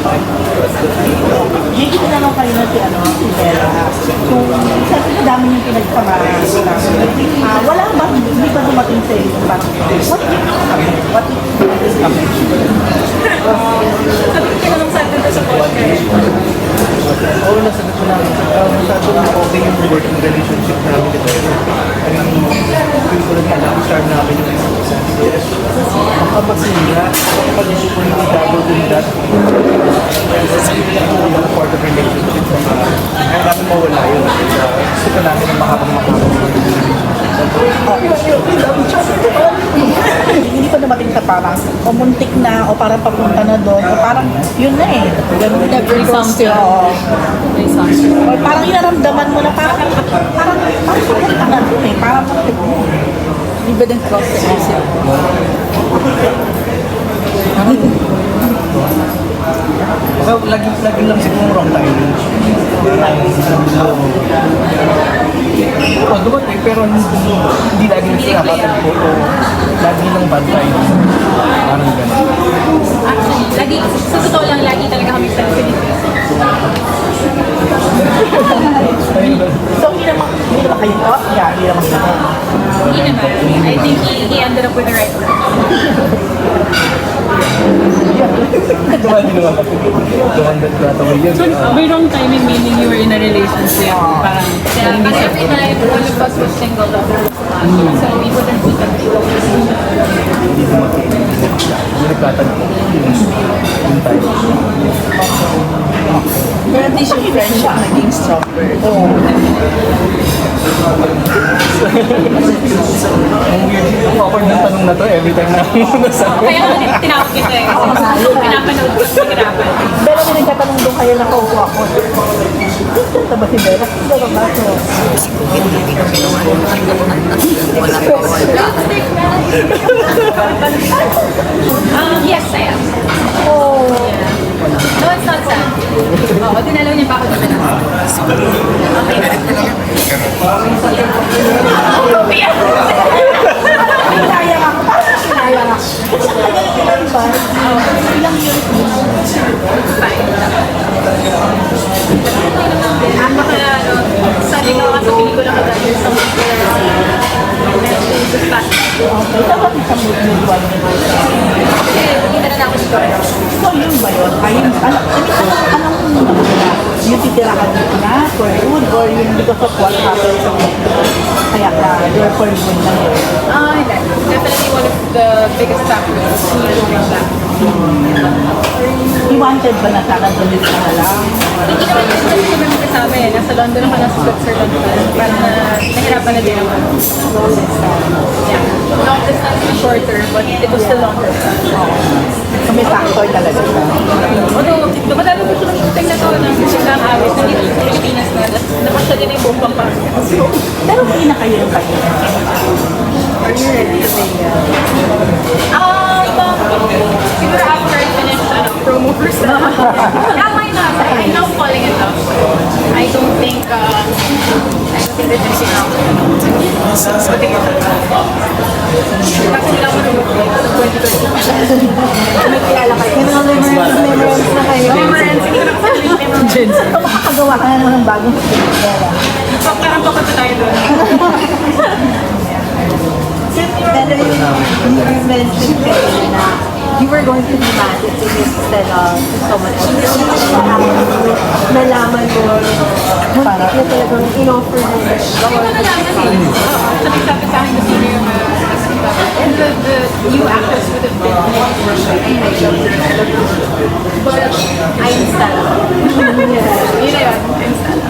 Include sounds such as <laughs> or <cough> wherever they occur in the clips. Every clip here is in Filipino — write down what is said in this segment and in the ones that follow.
Hindi ko naman kayo na si ano, si Bella. Kung siyempre dami yung pinagpamaran. Ah, wala ba, hindi pa dumating sa iyo. Parang, what if, what if, Sabi ko tinanong sa atin sa podcast. Oo, nasagot ko lang. Uh, masyadong okay yung working relationship namin ito. I mean, feel ko lang alam, start namin yung isa't isa. Makapasinga, makapag-isip ko hindi double din that. Yung part of relationship, baka ayaw namin mawala yun. Gusto ko namin na mahabang mahabang hindi pa dumating sa parang o muntik na o parang papunta na doon o parang yun na eh. Ganun na May something. Or parang inaramdaman mo na parang parang parang papunta na doon eh. Parang muntik mo. Hindi ba din cross sa isip? So, lagi, lagi lang siguro wrong timing. Parang, Oo, dumating, pero hindi, hindi lagi nagsirakatan po. O, lagi lang bad timing. Parang ganun. Actually, So, by wrong timing meaning you were in a relationship. Parang, Yeah, but every time one of us was single, the other was not. So we wouldn't be. Hindi nagtatagpo. Yung, yung time. Pero di siya friendship naging stronger. Oo. Ang weird. Ang awkward ng tanong na to every time na nasabi. Kaya nga tinawag kita eh. Kasi pinapanood ko sa hirapan. Pero may nagtatanong doon kayo na kauwa ko. Ganda ba si Bella? Ganda ba so? Um, yes, I am. Oh. No, it's not sad. Oo, dinalaw niya pa ako dito ako. Parang sinayang ako. Kasi ang tagal ko lang ba? Ilang years mo? Ang mga, ano, sabi ko nga sa pelikula ko dahil sa mga Dapat isang mutual. Kasi, kita na ako dito. So yun ba yun? Ayun. Ano, I mean, anong, anong yung titirahan dito na for good or yung because of what happened sa kaya ka you're for good na yun? Ah, hindi. Definitely one of the biggest factors me going back. You wanted ba na sana tulis ka na lang? Hindi naman yung kasi kami magkasama eh. Nasa London ako, nasa Switzerland pa. Parang na, nahirapan na din ako. Yeah. Long distance is shorter, but it was still longer. So may factor talaga siya. Although, dumadalo ko sa shooting na to ng Pero hindi na kayo yung kayo. Are you ready to say yeah? Um, siguro after I finish ano, promo first. yeah, why not? I, know falling in love. I don't think, uh, I don't think there's anything else. Kasi wala ko nung 2020. May kilala kayo. May mga memories, memories na kayo. So makakagawa ka na naman ng bagong. So, parang papunta tayo doon. You, were going to be mad if you missed Stella to someone else. Nalaman mo, para na talagang in-offer mo. Hindi ko nalaman eh. The, the new actors would have been But <laughs> I'm Stella. Yun na I'm Stella.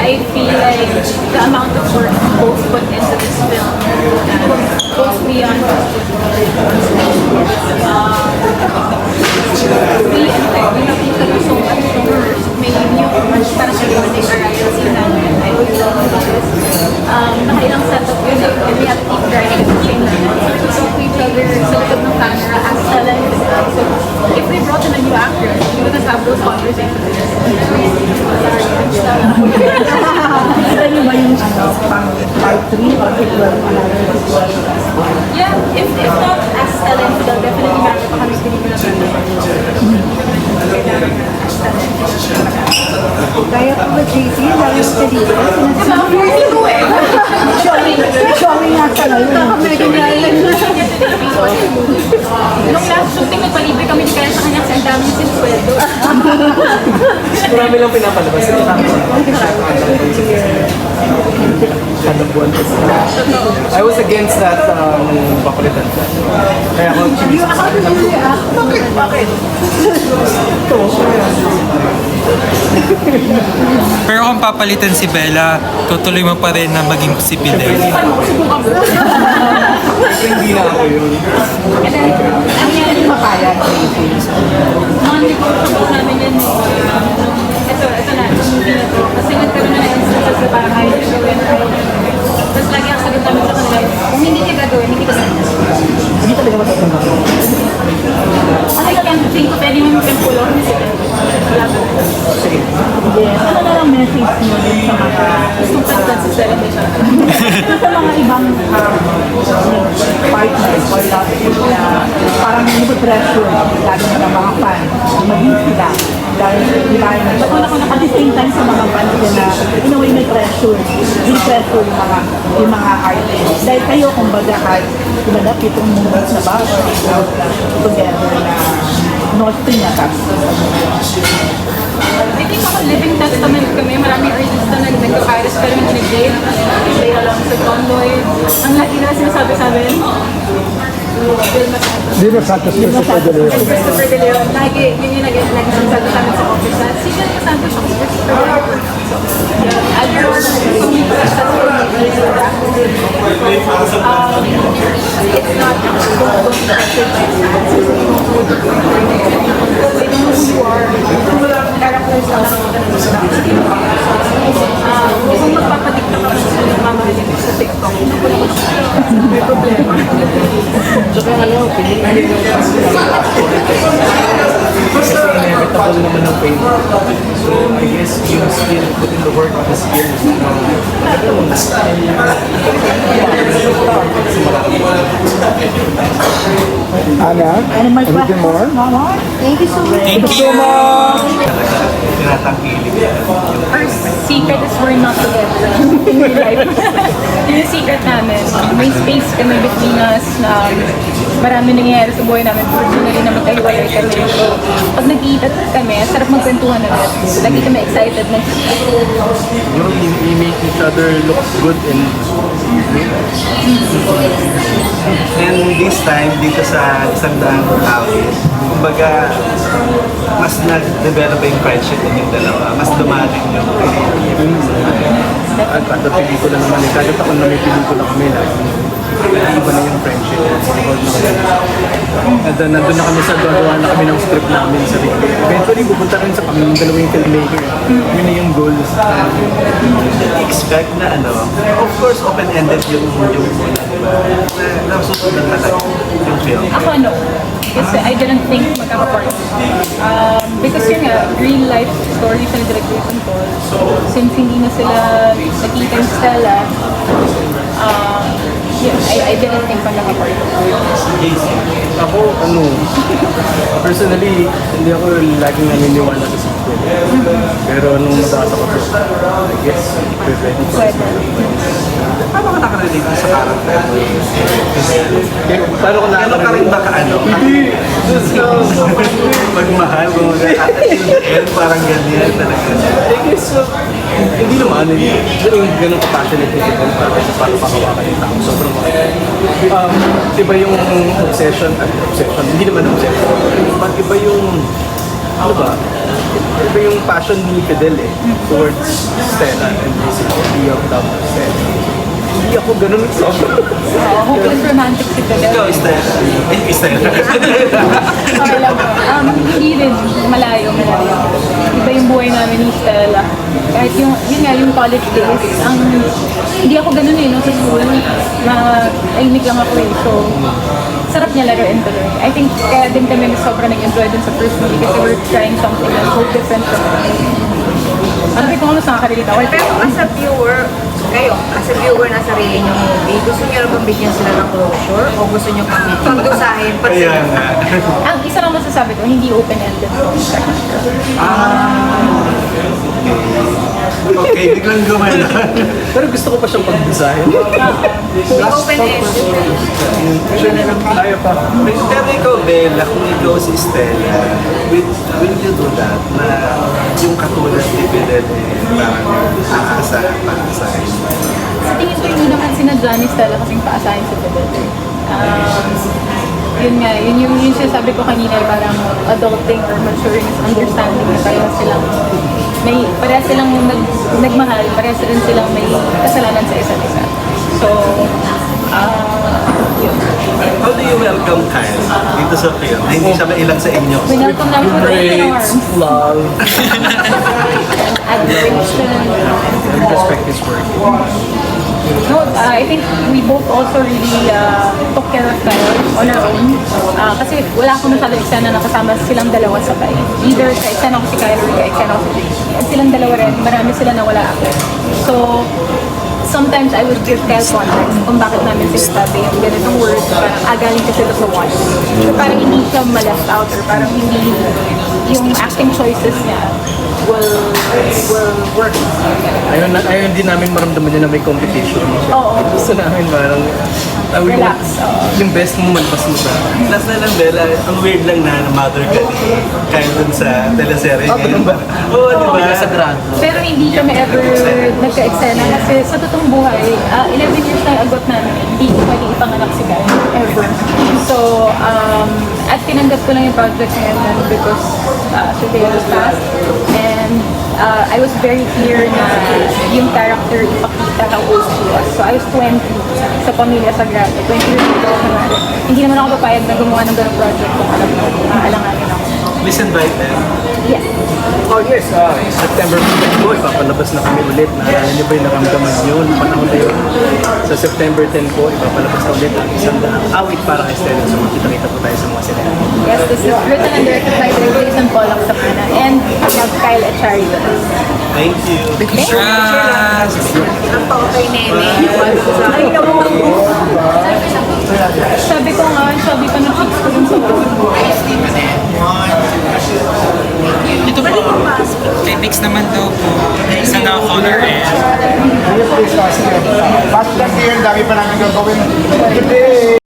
I feel like the amount of work both put into this film goes beyond uh, we Kaya po ba, JC, dami yung pelikula, Sabi mo ito eh. Showing, showing nga sa ngayon. American Island. Nung last shooting, nagpalibre kami ni Kaya sa kanya kasi ang dami yung sinisweldo. Marami lang pinapalabas. Ito. <laughs> Buwan kasi. I was against that nung papalitan ko. Kaya ako react? Bakit? Bakit? Ito, Pero kung papalitan si Bella, tutuloy mo pa rin na maging si Fidel. hindi na ako yun. Then, ang nangyari, nag-pressure lalo na ng mga fans maging sila dahil di ba at the same time sa mga fans din na in a way may pressure yung pressure yung mga yung mga artists dahil kayo kumbaga kahit kumbaga pitong movies na ba together na North Stream na I think ako living testament kami. Maraming artist na nag nagka-virus pero hindi nag-date. Kaya lang sa Convoy. Ang lagi na sinasabi sa amin, Vilma Santos. Santos Christopher De Leon. Christopher De Leon. Lagi, yun yung nag lagi sinasabi sa amin sa office si Vilma Santos si Christopher De Leon. I don't know kung may crush that's for me. Um, it's not, don't, don't pressure by fans. They don't know who you are. Characters lang ang Um, kung magpapatiktok ako sa mga mamahalin ko sa TikTok, nakuha ko may problema. Tsaka ano, pinili Kasi inevitable naman ng pain. So, I guess yung skill, put in the work of the skill is Ana, Any more questions? more? No more? Thank you so much. Thank you! tinatangkilik yan. Our secret is we're not together in real life. Yun yung secret namin. May space kami between us na marami nangyayari sa buhay namin. Personally na magkahiwalay kami. Pag nag-iitat kami, sarap magkwentuhan ulit. Lagi kami excited na Siguro we, we make each other look good in And this time, dito sa isang daang awit, kumbaga, mas nag-develop yung friendship ninyong dalawa. Mas dumating yung at kada pelikula naman eh, kada taon na may pelikula kami na iba na yung friendship. Na. And then nandun na kami sa gagawa na kami ng script namin sa sarili. Eventually, pupunta rin sa kami ng dalawang filmmaker. Yun na yung goals. expect na ano, of course, open-ended yung yung? Na nasusunod talaga yung film. Ako no. Kasi I didn't think magkaka-part. Um, because yun nga, real life story siya ni Director Santol. Since hindi na sila nakita yung Stella, yun, I, I didn't think magkaka-part. Ako, ano, personally, hindi ako laging naniniwala sa sequel. Pero nung nabasa ko to, I guess, for it. Paano ka nakarelate sa character? Paano ko Ano ka rin baka ano? Hindi! Um, Magmahal, till the end, parang ganyan talaga. I guess, uh, hindi naman, hindi yung ganun ka-passionate ni Kevin para sa paano pakawakan yung tao. Sobrang um, iba yung obsession, at obsession, hindi naman obsession. But iba yung, ano ba, iba yung passion ni Fidel eh, towards Stella and idea of for Stella. Hindi ako ganun sobrang. Uh, hopeless romantic si Fidel. Ikaw, Stella. Eh, Stella. Okay lang po. Um, hindi rin malayo, malayo. Iba yung buhay namin ni Stella. Kahit yung, yun nga, yung college days, ang, hindi ako ganun eh, no, sa school, na tahimik lang ako eh. So, sarap niya laruin tuloy. I think kaya din kami sobrang nag-enjoy dun sa first movie kasi we're trying something that's so different from Ano ko kung ano sa nakarelate ako. Pero as a viewer, kayo, as a viewer na sarili niyo movie, gusto niyo na bang bigyan sila ng closure? O gusto niyo pang pagdusahin pa Kaya sila? Ang masasabi ko, hindi open-ended contract. Okay, biglang gumana. <laughs> Pero gusto ko pa siyang pagdesign. Open-ended. <laughs> Tayo pa. Pero ikaw, Bella, kung ikaw si Stella, will, will you do that? Na yung katulad ni Fidel, eh, parang aasahan, paasahan. Sa tingin ko, hindi naman sinadya ni Stella kasing paasahin sa Fidel. Um, yun nga, yun yung, yung sinasabi ko kanina, parang adulting or maturing is understanding na pareha silang may, pareha silang nag, nagmahal, pareha rin silang may kasalanan sa isa't isa. So, ah, yun. How do you welcome Kyle dito sa film? Hindi siya mailang sa inyo. Winelcome namin with open Great arms. love <laughs> Admiration. and respect his work. No, uh, I think we both also really uh, took care of Kyle on our own. Uh, kasi wala akong masyadong eksena na kasama silang dalawa sabay. Either sa eksena ko si Kyle or sa eksena ko si. At silang dalawa rin, marami sila na wala ako. So, sometimes I would give Kyle context kung bakit namin sinasabi yung ganitong words. Parang agaling kasi ito sa watch. So, parang hindi siya ma-left out or parang hindi yung acting choices niya will will work. Ayun, na, ayun din namin maramdaman niya na may competition. Oo. Gusto namin parang, uh, we want, Relax, oo. yung best mo malpas mo sa Last na lang, Bella, ang weird lang na mother ka ni Kyle dun sa teleserye Ah, ngayon. ganun ba? Oo, di ba? sa grado. Pero hindi kami ever nagka-eksena kasi sa totoong buhay, ah, 11 years na agot namin, hindi ko pwede ipanganak si Guy, ever. So, um, at tinanggap ko lang yung project ngayon because uh, Sophia was fast and uh, I was very clear na yung character ipakita how old she was. So, I was 20 sa Pamilya Sagrada, 20 years ago. kunwari. Hindi naman ako papayag na gumawa ng ganong project kung alam ko, aalanganin ako. Please invite them. Yes. Oh yes, ah, September 10 po, ipapalabas na kami ulit. Naalala niyo ba yung nakamdaman niyo? Noong panahon na yun. Sa September 10 po, ipapalabas na ulit ang isang daang awit para kay Stella. So makita-kita po tayo sa mga sila. Yes, this is written and directed by Jason Pollock Sapana and Kyle Echari with us. Thank you. Trust! Ang pautay nene. Ay, naku. Sabi ko nga, sabi pa ng chicks ko dun sa Ito po. Kay Bix naman daw po. Isa na color and Pastor Dear, dami pa namin gagawin.